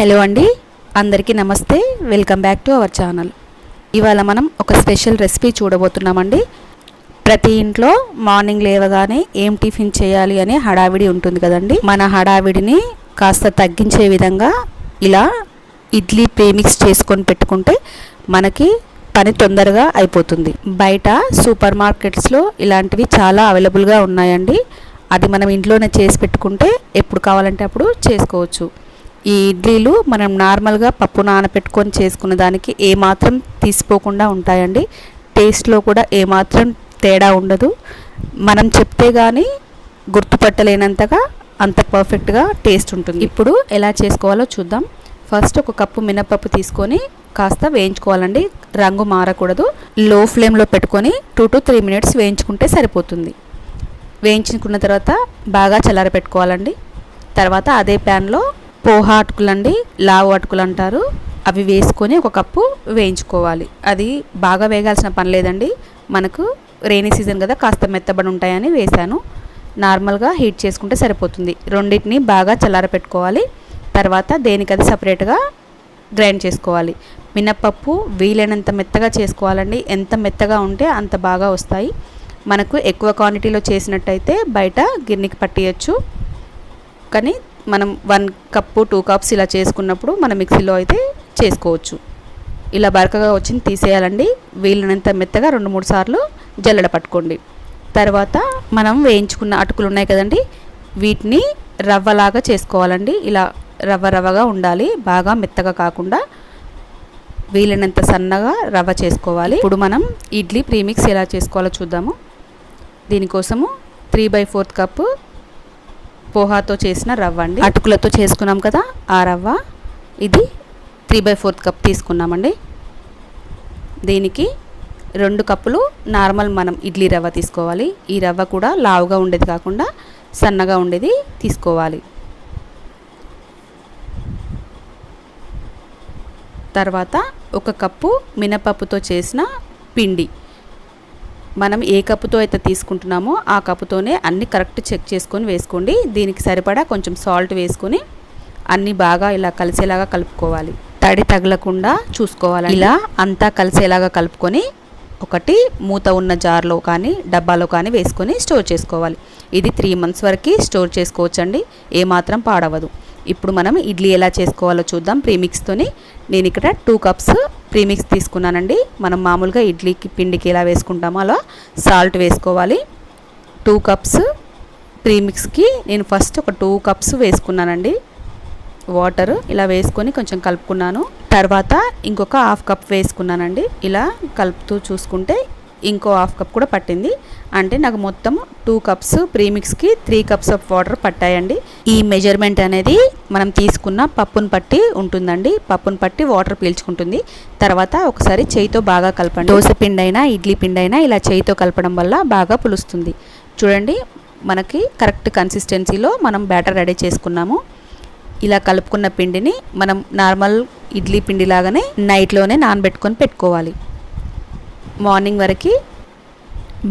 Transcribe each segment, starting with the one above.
Hello అండి. అందరికీ నమస్తే. Welcome back to our channel. ఇవాళ మనం ఒక స్పెషల్ రెసిపీ చూడబోతున్నామండి. ప్రతి ఇంట్లో మార్నింగ్ లేవగానే ఏం టిఫిన్ చేయాలి అనే హడావిడి ఉంటుంది కదండి. మన హడావిడిని కాస్త తగ్గించే విధంగా ఇలా ఇడ్లీ ప్రేమిక్స్ చేసుకొని పెట్టుకుంటే మనకి పని తొందరగా అయిపోతుంది. బయట సూపర్ మార్కెట్స్లో ఇలాంటివి చాలా అవైలబుల్గా ఉన్నాయండి. అది మనం ఇంట్లోనే చేసి పెట్టుకుంటే ఎప్పుడు కావాలంటే అప్పుడు చేసుకోవచ్చు. ఈ ఇడ్లీలు మనం నార్మల్గా పప్పు నానబెట్టుకొని చేసుకున్న దానికి ఏమాత్రం తీసిపోకుండా ఉంటాయండి. టేస్ట్లో కూడా ఏమాత్రం తేడా ఉండదు. మనం చెప్తే కానీ గుర్తుపట్టలేనంతగా అంత పర్ఫెక్ట్గా టేస్ట్ ఉంటుంది. ఇప్పుడు ఎలా చేసుకోవాలో చూద్దాం. ఫస్ట్ ఒక కప్పు మినపప్పు తీసుకొని కాస్త వేయించుకోవాలండి. రంగు మారకూడదు. లో ఫ్లేమ్లో పెట్టుకొని టూ టు త్రీ మినిట్స్ వేయించుకుంటే సరిపోతుంది. వేయించుకున్న తర్వాత బాగా చల్లారపెట్టుకోవాలండి. తర్వాత అదే ప్యాన్లో పోహా అటుకులు అండి లావు అటుకులు అంటారు. అవి వేసుకొని ఒక కప్పు వేయించుకోవాలి. అది బాగా వేగాల్సిన పని లేదండి. మనకు రెయినీ సీజన్ కదా కాస్త మెత్తబడి ఉంటాయని వేశాను. నార్మల్గా హీట్ చేసుకుంటే సరిపోతుంది. రెండింటిని బాగా చల్లారపెట్టుకోవాలి. తర్వాత దేనికది సపరేట్గా గ్రైండ్ చేసుకోవాలి. మినప్పప్పు వీలైనంత మెత్తగా చేసుకోవాలండి. ఎంత మెత్తగా ఉంటే అంత బాగా వస్తాయి. మనకు ఎక్కువ క్వాంటిటీలో చేసినట్టయితే బయట గిన్నెకి పట్టేయచ్చు. కానీ మనం వన్ కప్పు టూ కప్స్ ఇలా చేసుకున్నప్పుడు మనం మిక్సీలో అయితే చేసుకోవచ్చు. ఇలా బరకగా వచ్చింది తీసేయాలండి. వీలైనంత మెత్తగా రెండు మూడు సార్లు జల్లెడ పట్టుకోండి. తర్వాత మనం వేయించుకున్న అటుకులు ఉన్నాయి కదండి వీటిని రవ్వలాగా చేసుకోవాలండి. ఇలా రవ్వ రవ్వగా ఉండాలి బాగా మెత్తగా కాకుండా వీలైనంత సన్నగా రవ్వ చేసుకోవాలి. ఇప్పుడు మనం ఇడ్లీ ప్రీమిక్స్ ఎలా చేసుకోవాలో చూద్దాము. దీనికోసము త్రీ బై ఫోర్త్ కప్పు పోహాతో చేసిన రవ్వ అండి. అటుకులతో చేసుకున్నాం కదా ఆ రవ్వ. ఇది త్రీ బై ఫోర్త్ కప్ తీసుకున్నామండి. దీనికి రెండు కప్పులు నార్మల్ మనం ఇడ్లీ రవ్వ తీసుకోవాలి. ఈ రవ్వ కూడా లావుగా ఉండేది కాకుండా సన్నగా ఉండేది తీసుకోవాలి. తర్వాత ఒక కప్పు మినపప్పుతో చేసిన పిండి. మనం ఏ కప్పుతో అయితే తీసుకుంటున్నామో ఆ కప్పుతోనే అన్ని కరెక్ట్ చెక్ చేసుకొని వేసుకోండి. దీనికి సరిపడా కొంచెం సాల్ట్ వేసుకొని అన్నీ బాగా ఇలా కలిసేలాగా కలుపుకోవాలి. తడి తగలకుండా చూసుకోవాలి ఇలా అంతా కలిసేలాగా కలుపుకొని ఒకటి మూత ఉన్న జార్లో కానీ డబ్బాలో కానీ వేసుకొని స్టోర్ చేసుకోవాలి. ఇది త్రీ మంత్స్ వరకు స్టోర్ చేసుకోవచ్చండి. ఏమాత్రం పాడవదు. ఇప్పుడు మనం ఇడ్లీ ఎలా చేసుకోవాలో చూద్దాం. ప్రీమిక్స్తోని నేను ఇక్కడ టూ కప్స్ ప్రీమిక్స్ తీసుకున్నానండి. మనం మామూలుగా ఇడ్లీకి పిండికి ఎలా వేసుకుంటామో అలా సాల్ట్ వేసుకోవాలి. టూ కప్స్ ప్రీమిక్స్కి నేను ఫస్ట్ ఒక టూ కప్స్ వేసుకున్నానండి. వాటర్ ఇలా వేసుకొని కొంచెం కలుపుకున్నాను. తర్వాత ఇంకొక హాఫ్ కప్ వేసుకున్నానండి. ఇలా కలుపుతూ చూసుకుంటే ఇంకో హాఫ్ కప్ కూడా పట్టింది. అంటే నాకు మొత్తం టూ కప్స్ ప్రీమిక్స్కి త్రీ కప్స్ ఆఫ్ వాటర్ పట్టాయండి. ఈ మెజర్మెంట్ అనేది మనం తీసుకున్న పప్పును పట్టి ఉంటుందండి. పప్పును పట్టి వాటర్ పీల్చుకుంటుంది. తర్వాత ఒకసారి చేయితో బాగా కలపండి. దోశ పిండి అయినా ఇడ్లీ పిండి అయినా ఇలా చేయితో కలపడం వల్ల బాగా పులుస్తుంది. చూడండి మనకి కరెక్ట్ కన్సిస్టెన్సీలో మనం బ్యాటర్ రెడీ చేసుకున్నాము. ఇలా కలుపుకున్న పిండిని మనం నార్మల్ ఇడ్లీ పిండి లాగానే నైట్లోనే నానబెట్టుకొని పెట్టుకోవాలి. మార్నింగ్ వరకు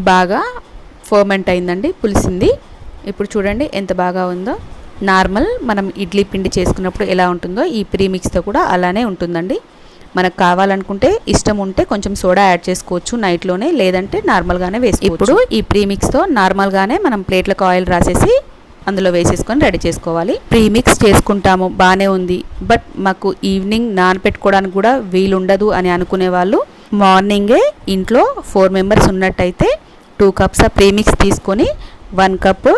బాగా ఫర్మెంట్ అయిందండి పులిసింది. ఇప్పుడు చూడండి ఎంత బాగా ఉందో. నార్మల్ మనం ఇడ్లీ పిండి చేసుకున్నప్పుడు ఎలా ఉంటుందో ఈ ప్రీమిక్స్తో కూడా అలానే ఉంటుందండి. మనకు కావాలనుకుంటే ఇష్టం ఉంటే కొంచెం సోడా యాడ్ చేసుకోవచ్చు నైట్లోనే లేదంటే నార్మల్గానే వేసుకోవచ్చు. ఇప్పుడు ఈ ప్రీమిక్స్తో నార్మల్గానే మనం ప్లేట్లకు ఆయిల్ రాసేసి అందులో వేసేసుకొని రెడీ చేసుకోవాలి. ప్రీమిక్స్ చేసుకుంటాము బాగానే ఉంది. బట్ మాకు ఈవినింగ్ నానపెట్టుకోవడానికి కూడా వీలుండదు అని అనుకునే వాళ్ళు మార్నింగే ఇంట్లో ఫోర్ మెంబర్స్ ఉన్నట్టయితే టూ కప్స్ ఆఫ్ ప్రీమిక్స్ తీసుకొని వన్ కప్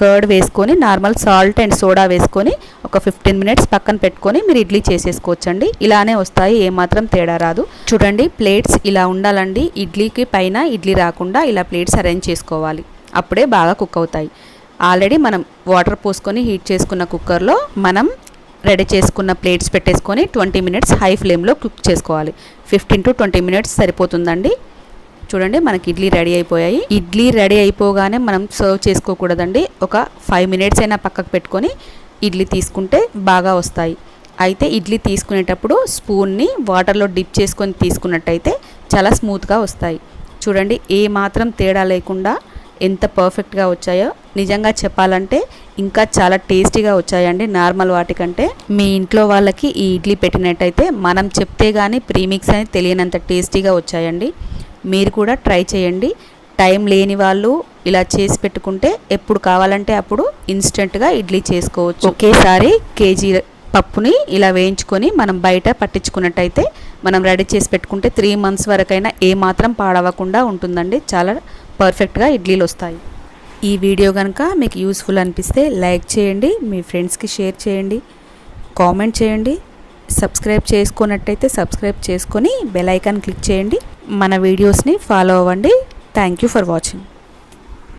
కర్డ్ వేసుకొని నార్మల్ సాల్ట్ అండ్ సోడా వేసుకొని ఒక ఫిఫ్టీన్ మినిట్స్ పక్కన పెట్టుకొని మీరు ఇడ్లీ చేసేసుకోవచ్చండి. ఇలానే వస్తాయి ఏమాత్రం తేడా రాదు. చూడండి ప్లేట్స్ ఇలా ఉండాలండి. ఇడ్లీకి పైన ఇడ్లీ రాకుండా ఇలా ప్లేట్స్ అరేంజ్ చేసుకోవాలి. అప్పుడే బాగా కుక్ అవుతాయి. ఆల్రెడీ మనం వాటర్ పోసుకొని హీట్ చేసుకున్న కుక్కర్లో మనం రెడీ చేసుకున్న ప్లేట్స్ పెట్టేసుకొని ట్వంటీ మినిట్స్ హై ఫ్లేమ్లో కుక్ చేసుకోవాలి. ఫిఫ్టీన్ టు ట్వంటీ మినిట్స్ సరిపోతుందండి. చూడండి మనకి ఇడ్లీ రెడీ అయిపోయాయి. ఇడ్లీ రెడీ అయిపోగానే మనం సర్వ్ చేసుకోకూడదండి. ఒక ఫైవ్ మినిట్స్ అయినా పక్కకు పెట్టుకొని ఇడ్లీ తీసుకుంటే బాగా వస్తాయి. అయితే ఇడ్లీ తీసుకునేటప్పుడు స్పూన్ని వాటర్లో డిప్ చేసుకొని తీసుకున్నట్టయితే చాలా స్మూత్గా వస్తాయి. చూడండి ఏ మాత్రం తేడా లేకుండా ఎంత పర్ఫెక్ట్గా వచ్చాయో. నిజంగా చెప్పాలంటే ఇంకా చాలా టేస్టీగా వచ్చాయండి నార్మల్ వాటికంటే. మీ ఇంట్లో వాళ్ళకి ఈ ఇడ్లీ పెట్టినట్టయితే మనం చెప్తే కానీ ప్రీమిక్స్ అని తెలియనంత టేస్టీగా వచ్చాయండి. మీరు కూడా ట్రై చేయండి. టైం లేని వాళ్ళు ఇలా చేసి పెట్టుకుంటే ఎప్పుడు కావాలంటే అప్పుడు ఇన్స్టెంట్గా ఇడ్లీ చేసుకోవచ్చు. ఒకేసారి కేజీ పప్పుని ఇలా వేయించుకొని మనం బయట పట్టించుకున్నట్టయితే మనం రెడీ చేసి పెట్టుకుంటే త్రీ మంత్స్ వరకైనా ఏ మాత్రం పాడవకుండా ఉంటుందండి. చాలా పర్ఫెక్ట్గా ఇడ్లీలు వస్తాయి ఈ వీడియో కనుక మీకు యూస్ఫుల్ అనిపిస్తే లైక్ చేయండి మీ ఫ్రెండ్స్కి షేర్ చేయండి కామెంట్ చేయండి సబ్స్క్రైబ్ చేసుకున్నట్టయితే సబ్స్క్రైబ్ చేసుకొని బెల్ ఐకాన్ క్లిక్ చేయండి. మన వీడియోస్ని ఫాలో అవ్వండి. Thank you for watching.